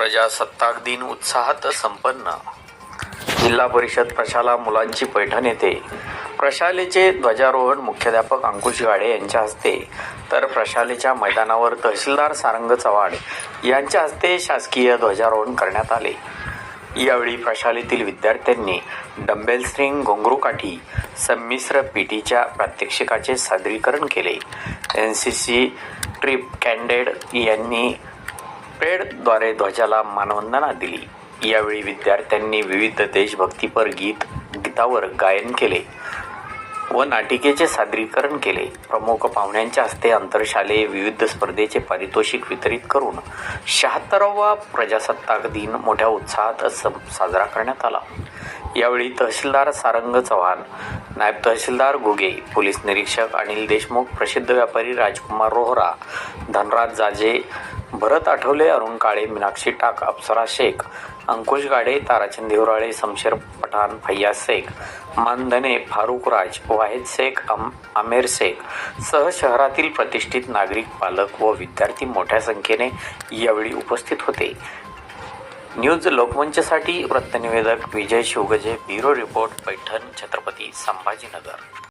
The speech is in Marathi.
प्रजासत्ताक दिन उत्साहात संपन्न. जिल्हा परिषद प्रशाला मुलांची पैठण येते. प्रशालेचे ध्वजारोहण मुख्याध्यापक अंकुश गाडे यांच्या हस्ते. तर प्रशालेच्या मैदानावर तहसीलदार सारंग चव्हाण यांच्या हस्ते शासकीय ध्वजारोहण करण्यात आले. यावेळी प्रशालेतील विद्यार्थ्यांनी डंबेल स्ट्रिंग घोंगरू काठी संमिश्र पीटीच्या प्रात्यक्षिकाचे सादरीकरण केले. एन सी सी ट्रिप कॅन्डेड यांनी पेडद्वारे ध्वजाला मानवंदना दिली. यावेळी विद्यार्थ्यांनी विविध देशभक्तीपर गीत गीतावर गायन केले व नाटिकेचे सादरीकरण केले. प्रमुख पाहुण्यांच्या हस्ते आंतरशालेय विविध स्पर्धेचे पारितोषिक वितरित करून शहात्तरावा प्रजासत्ताक दिन मोठ्या उत्साहात साजरा करण्यात आला. यावेळी तहसीलदार सारंग चव्हाण नायब तहसीलदार घुगे पोलीस निरीक्षक अनिल देशमुख प्रसिद्ध व्यापारी राजकुमार रोहरा धनराज जाजे भरत आठवले अरुण काळे मीनाक्षी टाक अप्सरा शेख अंकुश गाडे ताराचंद देवराळे शमशेर पठाण भैया शेख मानधने फारुख राज वाहिद शेख अम आमेर शेख सह शहरातील प्रतिष्ठित नागरिक पालक व विद्यार्थी मोठ्या संख्येने यावेळी उपस्थित होते. न्यूज लोकमंचसाठी वृत्तनिवेदक विजय शिवगजे ब्युरो रिपोर्ट पैठण छत्रपती संभाजीनगर.